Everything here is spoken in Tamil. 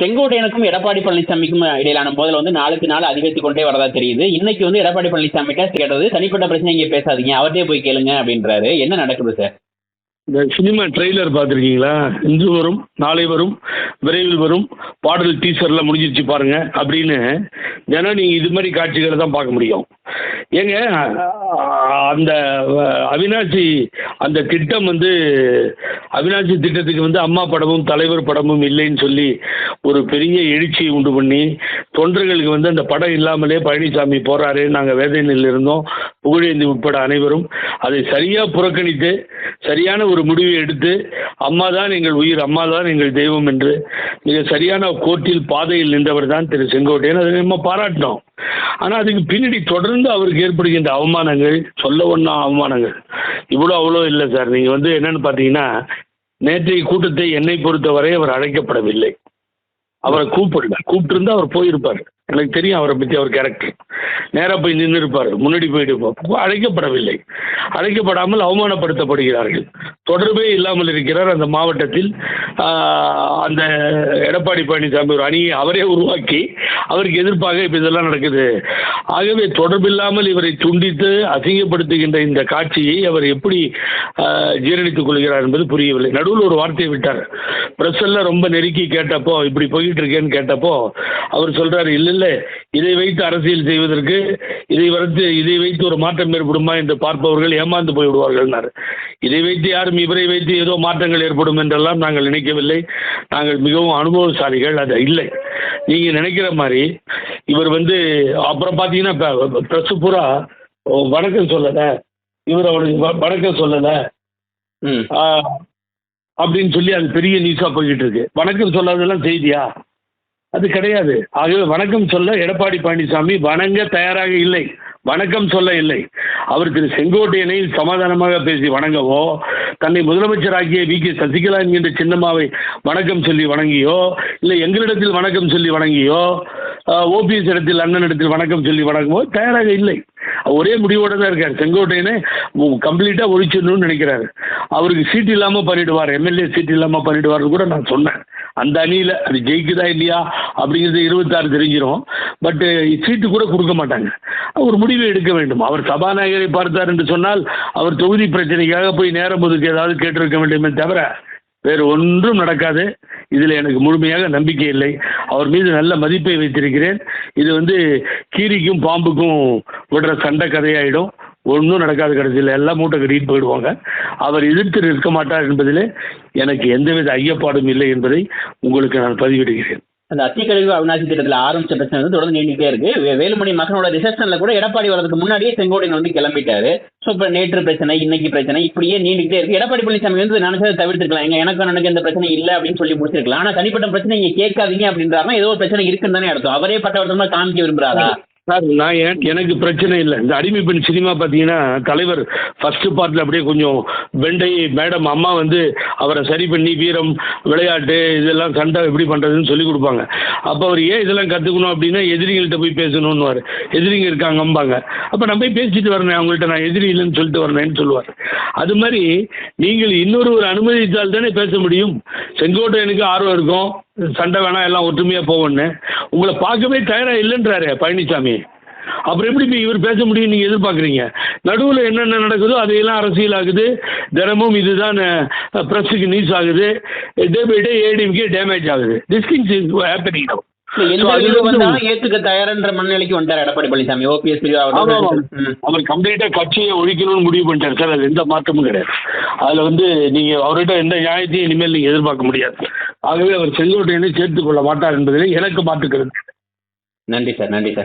செங்கோட்டையனுக்கும் எடப்பாடி பழனிசாமிக்கும் இடையிலான மோதல் வந்து நாளுக்கு நாள் அதிகரித்து கொண்டே வரதா தெரியுது. இன்னைக்கு வந்து எடப்பாடி பழனிசாமி கேட்டது தனிப்பட்ட பிரச்சனை இங்கே பேசாதீங்க அவர்கிட்டயே போய் கேளுங்க அப்படின்றாரு. என்ன நடக்குது சார்? இந்த சினிமா ட்ரெய்லர் பார்த்துருக்கீங்களா? இன்று வரும் நாளை வரும் விரைவில் வரும் பாடல் டீசர்லாம் முடிஞ்சிருச்சு பாருங்க அப்படின்னு தினம் நீங்கள் இது மாதிரி காட்சிகளை தான் பார்க்க முடியும். ஏங்க அந்த அவினாசி அந்த திட்டம் வந்து அவினாசி திட்டத்துக்கு வந்து அம்மா படமும் தலைவர் படமும் இல்லைன்னு சொல்லி ஒரு பெரிய எழுச்சியை உண்டு பண்ணி தொண்டர்களுக்கு வந்து அந்த படம் இல்லாமலே பழனிசாமி போறாரு. நாங்கள் வேதனையில் இருந்தோம். புகழேந்தி உட்பட அனைவரும் அதை சரியாக புறக்கணித்து சரியான ஒரு முடிவை எடுத்து அம்மா தான் எங்கள் உயிர் அம்மா தான் எங்கள் தெய்வம் என்று மிக சரியான கோர்ட்டில் பாதையில் நின்றவர் தான் திரு செங்கோட்டையன். அதை நம்ம பாராட்டினோம். ஆனால் அதுக்கு பின்னாடி தொடர்ந்து அவருக்கு ஏற்படுகின்ற அவமானங்கள் சொல்ல ஒன்றா அவமானங்கள். இவ்வளோ அவ்வளோ இல்லை சார். நீங்கள் வந்து என்னென்னு பார்த்தீங்கன்னா நேற்றைய கூட்டத்தை என்னை பொறுத்தவரை அவர் அழைக்கப்படவில்லை. அவரை கூப்பிடல. கூப்பிட்டுருந்தா அவர் போயிருப்பார். எனக்கு தெரியும் அவரை பற்றி அவர் கேரக்டர் நேராக போய் நின்று இருப்பார். முன்னாடி போயிட்டு அழைக்கப்படவில்லை. அழைக்கப்படாமல் அவமானப்படுத்தப்படுகிறார்கள். தொடர்பே இல்லாமல் இருக்கிறார் அந்த மாவட்டத்தில். அந்த எடப்பாடி பழனிசாமி ஒரு அணியை அவரே உருவாக்கி அவருக்கு எதிர்ப்பாக இப்போ இதெல்லாம் நடக்குது. ஆகவே தொடர்பில்லாமல் இவரை துண்டித்து அசிங்கப்படுத்துகின்ற இந்த காட்சியை அவர் எப்படி ஜீரணித்துக் கொள்கிறார் என்பது புரியவில்லை. நடுவில் ஒரு வார்த்தையை விட்டார். பிரஸ் எல்லாம் ரொம்ப நெருக்கி கேட்டப்போ இப்படி போயிட்டு இருக்கேன்னு கேட்டப்போ அவர் சொல்றாரு இல்லை இல்லை இதை வைத்து அரசியல் செய்வதற்கு இதை வைத்து இதை வைத்து ஒரு மாற்றம் ஏற்படுமா என்று பார்ப்பவர்கள் ஏமாந்து போய் விடுவார்கள்னார் இதை வைத்து யாரும் இவரை வைத்து ஏதோ மாற்றங்கள் ஏற்படும் என்றெல்லாம் நாங்கள் நினைக்கவில்லை. நாங்கள் மிகவும் அனுபவசாலிகள் அது இல்லை. நீங்கள் நினைக்கிற மாதிரி இவர் வந்து அப்புறம் பார்த்தீங்கன்னா ப்ரெஸ்ஸு பூரா வணக்கம் சொல்லலை. இவர் அவனுக்கு வணக்கம் சொல்லலை. அப்படின்னு சொல்லி அது பெரிய நியூஸாக போய்கிட்டு இருக்கு. வணக்கம் சொல்லாததெல்லாம் செய்தியா? அது கிடையாது. ஆகவே வணக்கம் சொல்ல எடப்பாடி பழனிசாமி வணங்க தயாராக இல்லை. வணக்கம் சொல்ல இல்லை. அவர் திரு செங்கோட்டையனை சமாதானமாக பேசி வணங்கவோ தன்னை முதலமைச்சராகிய வி. கே. சசிகலா என்கின்ற சின்னம்மாவை வணக்கம் சொல்லி வணங்கியோ இல்லை எங்களிடத்தில் வணக்கம் சொல்லி வணங்கியோ ஓபிஎஸ் இடத்தில் அண்ணன் இடத்தில் வணக்கம் சொல்லி வணங்கவோ தயாராக இல்லை. ஒரே முடிவோட தான் இருக்கார். செங்கோட்டையனை கம்ப்ளீட்டாக ஒழிச்சிடணும்னு நினைக்கிறாரு. அவருக்கு சீட் இல்லாமல் பண்ணிடுவார். எம்எல்ஏ சீட் இல்லாமல் பண்ணிடுவார்னு கூட நான் சொன்னேன். அந்த அணியில் அது ஜெயிக்குதா இல்லையா அப்படிங்கிறது இருபத்தாறு தெரிஞ்சிடும் பட்டு சீட்டு கூட கொடுக்க மாட்டாங்க. ஒரு முடிவை எடுக்க வேண்டும். அவர் சபாநாயகரை பார்த்தார் என்று சொன்னால் அவர் தொகுதி பிரச்சனைக்காக போய் நேரம் ஒதுக்கு ஏதாவது கேட்டிருக்க வேண்டுமே தவிர வேறு ஒன்றும் நடக்காது. இதில் எனக்கு முழுமையாக நம்பிக்கை இல்லை. அவர் மீது நல்ல மதிப்பை வைத்திருக்கிறேன். இது வந்து கீரிக்கும் பாம்புக்கும் விடுற சண்டை கதையாயிடும். ஒன்றும் நடக்காது கடைசியில் எல்லாம் மூட்டை கட்டிட்டு போயிடுவாங்க. அவர் எதிர்த்து நிற்க மாட்டார் என்பதிலே எனக்கு எந்தவித ஐயப்பாடும் இல்லை என்பதை உங்களுக்கு நான் பதிவிடுகிறேன். அந்த அத்திக்கழிவு அவிநாசி திட்டத்தில் ஆரம்பிச்ச பிரச்சனை வந்து தொடர்ந்து நீண்டுகிட்டே இருக்கு. வேலுமணி மகனோட ரிசப்ஷன்ல கூட எடப்பாடி வரதுக்கு முன்னாடியே செங்கோட்டையன் வந்து கிளம்பிட்டாரு. ஸோ இப்போ நேற்று பிரச்சனை இன்னைக்கு பிரச்சனை இப்படியே நீண்டுகிட்டே இருக்கு. எடப்பாடி பழனிசாமி வந்து நினைச்சதை தவிர்த்துக்கலாம் எங்க எனக்கு எனக்கு எந்த பிரச்சனை இல்லை அப்படின்னு சொல்லி முடிச்சிருக்கலாம். ஆனா தனிப்பட்ட பிரச்சனை நீங்க கேட்காதீங்க அப்படின்றாங்க ஏதோ ஒரு பிரச்சனை இருக்குன்னு தானே அர்த்தம். அவரே பட்டவர்த்தமா காமிக்க விரும்புறாரா? சார் நான் ஏன் எனக்கு பிரச்சனை இல்லை. இந்த அடிமை பெண் சினிமா பார்த்தீங்கன்னா தலைவர் ஃபர்ஸ்ட் பார்ட்டில் அப்படியே கொஞ்சம் வெண்டை மேடம் அம்மா வந்து அவரை சரி பண்ணி வீரம் விளையாட்டு இதெல்லாம் சண்டை எப்படி பண்ணுறதுன்னு சொல்லி கொடுப்பாங்க. அப்போ அவர் ஏன் இதெல்லாம் கற்றுக்கணும் அப்படின்னா எதிரிகள்கிட்ட போய் பேசணும்னுவார். எதிரிங்க இருக்காங்கம்பாங்க. அப்போ நான் போய் பேசிட்டு வரேன் அவங்கள்ட்ட நான் எதிரி இல்லைன்னு சொல்லிட்டு வரேன்னு சொல்லுவார். அது மாதிரி நீங்கள் இன்னொரு ஒரு அனுமதித்தால் தானே பேச முடியும். செங்கோட்டையனுக்கு ஆர்வம் இருக்கும். சண்டை வேணாம் எல்லாம் ஒற்றுமையாக போவோன்னு உங்களை பார்க்கவே தயாராக இல்லைன்றாரு பழனிசாமி அப்புறம் எப்படி போய் இவர் பேச முடியும் நீங்கள் எதிர்பார்க்குறீங்க? நடுவில் என்னென்ன நடக்குதோ அதையெல்லாம் அரசியல் ஆகுது தினமும் இதுதான் ப்ரெஸ்ஸுக்கு நியூஸ் ஆகுது. Day by day ADMK damage ஆகுது. திஸ் இஸ் ஹேப்பனிங் வந்தாலும் ஏத்துக்க தயார்ன்ற மனநிலைக்கு வந்துட்டார் எடப்பாடி பழனிசாமி ஓபிஎஸ் அவர் கம்ப்ளீட்டாக கட்சியை ஒழிக்கணும்னு முடிவு பண்ணிட்டார். சார் அது எந்த மாற்றமும் கிடையாது. அதில் வந்து நீங்கள் அவர்கிட்ட எந்த நியாயத்தையும் இனிமேல் நீங்கள் எதிர்பார்க்க முடியாது. ஆகவே அவர் செங்கோட்டையனை சேர்த்துக் கொள்ள மாட்டார் என்பதில் எனக்கு மாற்றுக்கிறது. நன்றி சார் நன்றி சார்.